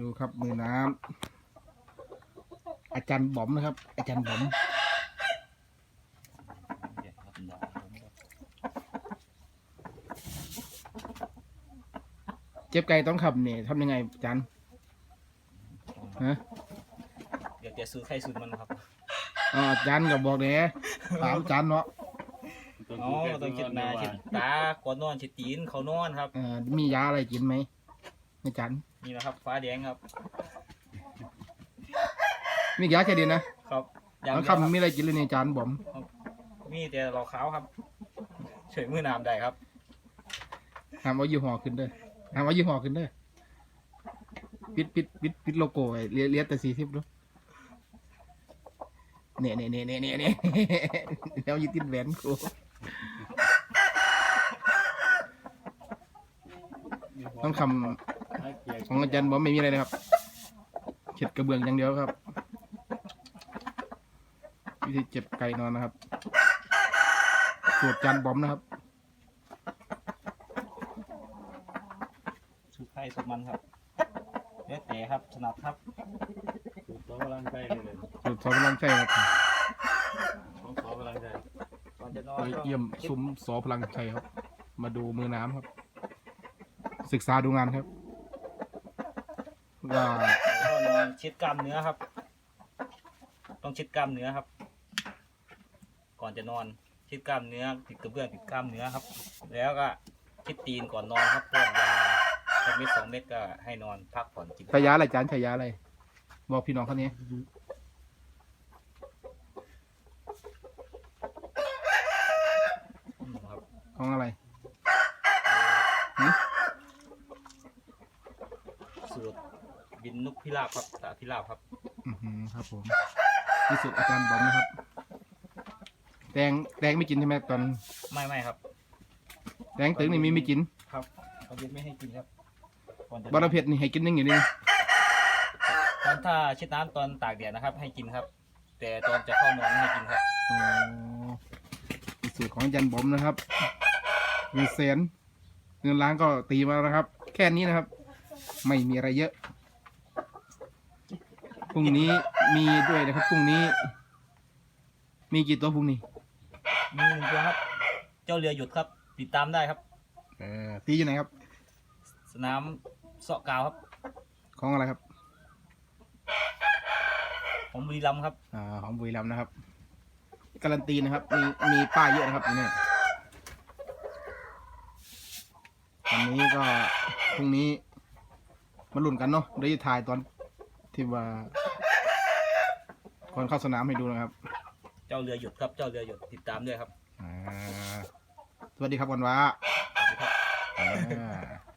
ดูครับมือน้ำอาจารย์บอมนะครับ อาจารย์บอมเดี๋ยวครับน้องผมก็เจ็บไก่ต้องขับเนี่ยทำยังไงอาจารย์ฮะเดี๋ยวจะซื้อไข่สูตรมันนะครับอ๋ออาจารย์ก็บอกเลยถามอาจารย์เนาะอ๋อต้องคิดหนาคิดตาก่อนนอนคิดตีนเขานอนครับเอ่อมียาอะไรกินไหมอาจารย์ นี่นะครับ ฟ้าแดงครับ มียาแค่เดียวนะครับอย่างแล้วเดียวครับคำมีอะไรกินเลยเนี่ยอาจารย์บอมมีแต่เราขาวครับเฉยมือน้ำได้ครับถามว่ายี่ห้อขึ้นเด้อถามว่ายี่ห้อขึ้นเด้อปิดปิดปิดปิดโลโก้ไว้เลียเลียแต่สี่สิบดูเนี่ยเนี่ยเนี่ยเนี่ยเนี่ยเนี่ยแล้วอยึดติดแหวนกูต้องคำ ของอาจารย์บอมไม่มีอะไรนะครับเช็ดกระเบื้องอย่างเดียวครับวิธีเจ็บไก่นอนนะครับสูตรอาจารย์บอมนะครับซื้อไข่สูตรมันครับแล้วแต่ครับสนับครับสูตรสองพลังใจเลยเลยสูตรสองพลังใจครับของสองพลังใจก่อนจะนอนไปเยี่ยมซุ้มสอพลังชัยครับ มาดูมือน้ำครับ ศึกษาดูงานครับ ว่าก็นอนชิดกล้ามเนื้อครับ ต้องชิดกล้ามเนื้อครับ ก่อนจะนอนชิดกล้ามเนื้อติดกระเบื้องติดกล้ามเนื้อครับ แล้วก็ชิดตีนก่อนนอนครับป้อนยาสักเม็ดสองเม็ดก็ให้นอนพักผ่อนจิบชายาอะไรจานชายาอะไร บอกพี่น้องเขานี้ครับ ของอะไร สูตร บินนุกพิราบครับตาพิราบครับอือหือครับผมที่สุดอาจารย์บอมนะครับ แตงแตงไม่กินใช่ไหมตอน ไม่ไม่ครับ แตงตึงนี่มีไม่กินครับเขาเย็นไม่ให้กินครับก่อนจะบอระเพ็ดนี่ให้กินนึงอยู่นี่ ตอนถ้าชิดน้ำตอนตากแดดนะครับ ให้กินครับ แต่ตอนจะเข้านอนไม่ให้กินครับ อ๋อที่สุดของอาจารย์บอมนะครับเงินแสนเงินล้านก็ตีมาแล้วนะครับ แค่นี้นะครับ ไม่มีอะไรเยอะ พรุ่งนี้มีด้วยนะครับพรุ่งนี้ มีกี่ตัวพรุ่งนี้มีหนึ่งตัวครับ เจ้าเรือหยุดครับ ติดตามได้ครับ เออตีอยู่ไหนครับ สนามเสาะกาวครับ ของอะไรครับของบุรีรัมย์ครับอ่าของบุรีรัมย์นะครับ การันตีนะครับ มีมีป้ายเยอะนะครับอันนี่วันนี้ก็พรุ่งนี้มาลุ้นกันเนาะเดี๋ยวจะถ่ายตอน ที่ว่าก่อนเข้าสนามให้ดูนะครับเจ้าเรือหยุดครับ เจ้าเรือหยุดติดตามด้วยครับ อ่าสวัสดีครับวันวะสวัสดีครับอ่า